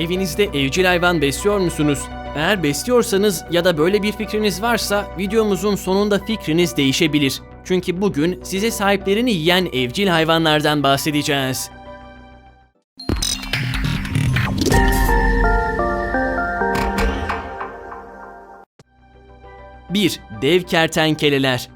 Evinizde evcil hayvan besliyor musunuz? Eğer besliyorsanız ya da böyle bir fikriniz varsa videomuzun sonunda fikriniz değişebilir. Çünkü bugün size sahiplerini yiyen evcil hayvanlardan bahsedeceğiz. 1. Dev kertenkeleler.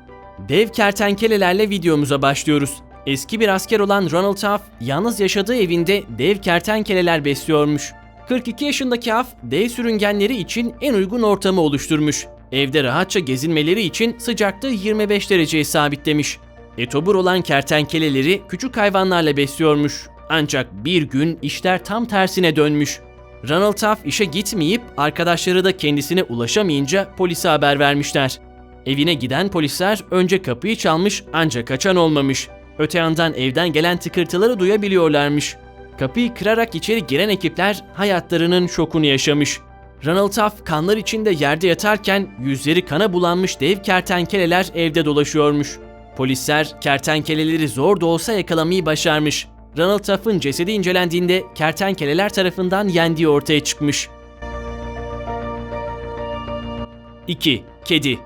Dev kertenkelelerle videomuza başlıyoruz. Eski bir asker olan Ronald Huff, yalnız yaşadığı evinde dev kertenkeleler besliyormuş. 42 yaşındaki Huff, dev sürüngenleri için en uygun ortamı oluşturmuş. Evde rahatça gezinmeleri için sıcaklığı 25 dereceye sabitlemiş. Etobur olan kertenkeleleri küçük hayvanlarla besliyormuş. Ancak bir gün işler tam tersine dönmüş. Ronald Huff işe gitmeyip arkadaşları da kendisine ulaşamayınca polise haber vermişler. Evine giden polisler önce kapıyı çalmış ancak kaçan olmamış. Öte yandan evden gelen tıkırtıları duyabiliyorlarmış. Kapıyı kırarak içeri giren ekipler hayatlarının şokunu yaşamış. Ronald Huff kanlar içinde yerde yatarken yüzleri kana bulanmış dev kertenkeleler evde dolaşıyormuş. Polisler kertenkeleleri zor da olsa yakalamayı başarmış. Ronald Huff'ın cesedi incelendiğinde kertenkeleler tarafından yendiği ortaya çıkmış. 2. Kedi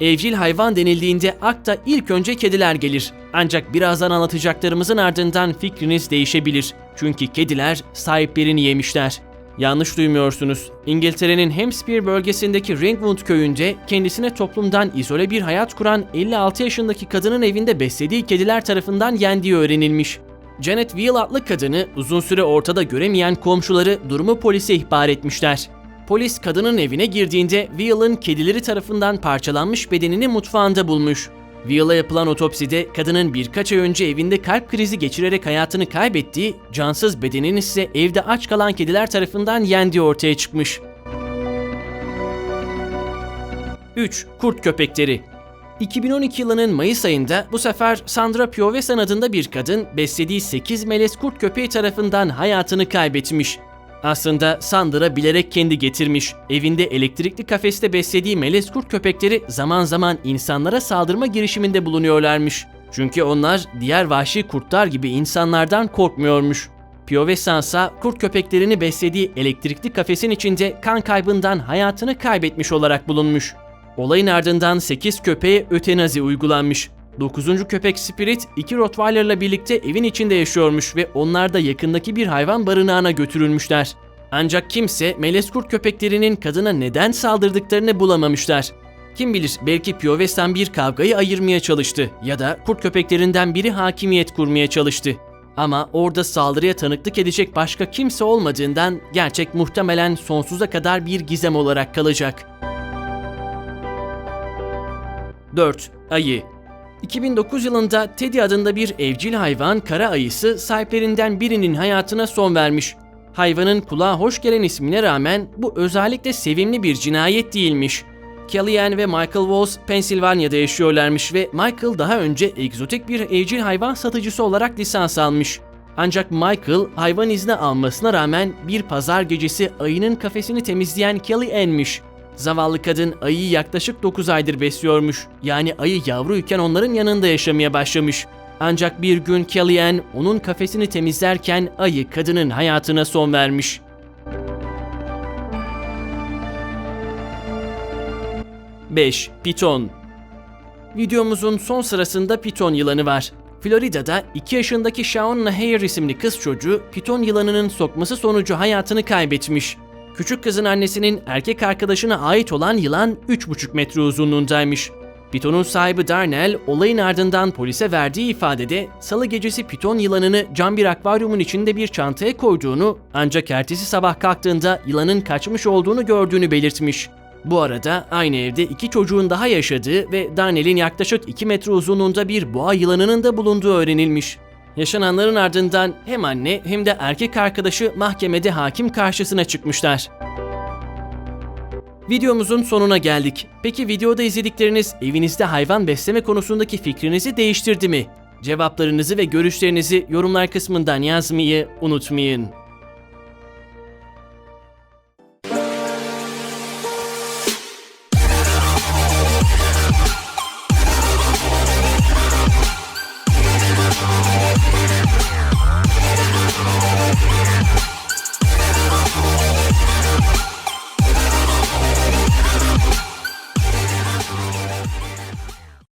Evcil hayvan denildiğinde akla ilk önce kediler gelir. Ancak birazdan anlatacaklarımızın ardından fikriniz değişebilir. Çünkü kediler sahiplerini yemişler. Yanlış duymuyorsunuz. İngiltere'nin Hampshire bölgesindeki Ringwood köyünde kendisine toplumdan izole bir hayat kuran 56 yaşındaki kadının evinde beslediği kediler tarafından yendiği öğrenilmiş. Janet Veal adlı kadını uzun süre ortada göremeyen komşuları durumu polise ihbar etmişler. Polis kadının evine girdiğinde Veal'ın kedileri tarafından parçalanmış bedenini mutfağında bulmuş. Veal'a yapılan otopside kadının birkaç ay önce evinde kalp krizi geçirerek hayatını kaybettiği, cansız bedeninin ise evde aç kalan kediler tarafından yendiği ortaya çıkmış. 3. Kurt köpekleri 2012 yılının Mayıs ayında bu sefer Sandra Piovesan adında bir kadın beslediği 8 melez kurt köpeği tarafından hayatını kaybetmiş. Aslında Sandra bilerek kendi getirmiş. Evinde elektrikli kafeste beslediği melez kurt köpekleri zaman zaman insanlara saldırma girişiminde bulunuyorlarmış. Çünkü onlar diğer vahşi kurtlar gibi insanlardan korkmuyormuş. Piovesan ise kurt köpeklerini beslediği elektrikli kafesin içinde kan kaybından hayatını kaybetmiş olarak bulunmuş. Olayın ardından 8 köpeğe ötenazi uygulanmış. 9. köpek Spirit, iki Rottweiler'la birlikte evin içinde yaşıyormuş ve onlar da yakındaki bir hayvan barınağına götürülmüşler. Ancak kimse melez kurt köpeklerinin kadına neden saldırdıklarını bulamamışlar. Kim bilir belki Piovesan bir kavgayı ayırmaya çalıştı ya da kurt köpeklerinden biri hakimiyet kurmaya çalıştı. Ama orada saldırıya tanıklık edecek başka kimse olmadığından gerçek muhtemelen sonsuza kadar bir gizem olarak kalacak. 4. Ayı 2009 yılında Teddy adında bir evcil hayvan kara ayısı sahiplerinden birinin hayatına son vermiş. Hayvanın kulağa hoş gelen ismine rağmen bu özellikle sevimli bir cinayet değilmiş. Kellyanne ve Michael Walls Pensilvanya'da yaşıyorlarmış ve Michael daha önce egzotik bir evcil hayvan satıcısı olarak lisans almış. Ancak Michael hayvan izni almasına rağmen bir pazar gecesi ayının kafesini temizleyen Kellyanne'miş. Zavallı kadın ayıyı yaklaşık 9 aydır besliyormuş. Yani ayı yavruyken onların yanında yaşamaya başlamış. Ancak bir gün Kellyanne onun kafesini temizlerken ayı kadının hayatına son vermiş. Beş, Piton Videomuzun son sırasında piton yılanı var. Florida'da 2 yaşındaki Shauna Hare isimli kız çocuğu piton yılanının sokması sonucu hayatını kaybetmiş. Küçük kızın annesinin erkek arkadaşına ait olan yılan 3,5 metre uzunluğundaymış. Pitonun sahibi Darnell olayın ardından polise verdiği ifadede salı gecesi piton yılanını cam bir akvaryumun içinde bir çantaya koyduğunu ancak ertesi sabah kalktığında yılanın kaçmış olduğunu gördüğünü belirtmiş. Bu arada aynı evde iki çocuğun daha yaşadığı ve Darnell'in yaklaşık 2 metre uzunluğunda bir boğa yılanının da bulunduğu öğrenilmiş. Yaşananların ardından hem anne hem de erkek arkadaşı mahkemede hakim karşısına çıkmışlar. Videomuzun sonuna geldik. Peki videoda izledikleriniz evinizde hayvan besleme konusundaki fikrinizi değiştirdi mi? Cevaplarınızı ve görüşlerinizi yorumlar kısmından yazmayı unutmayın.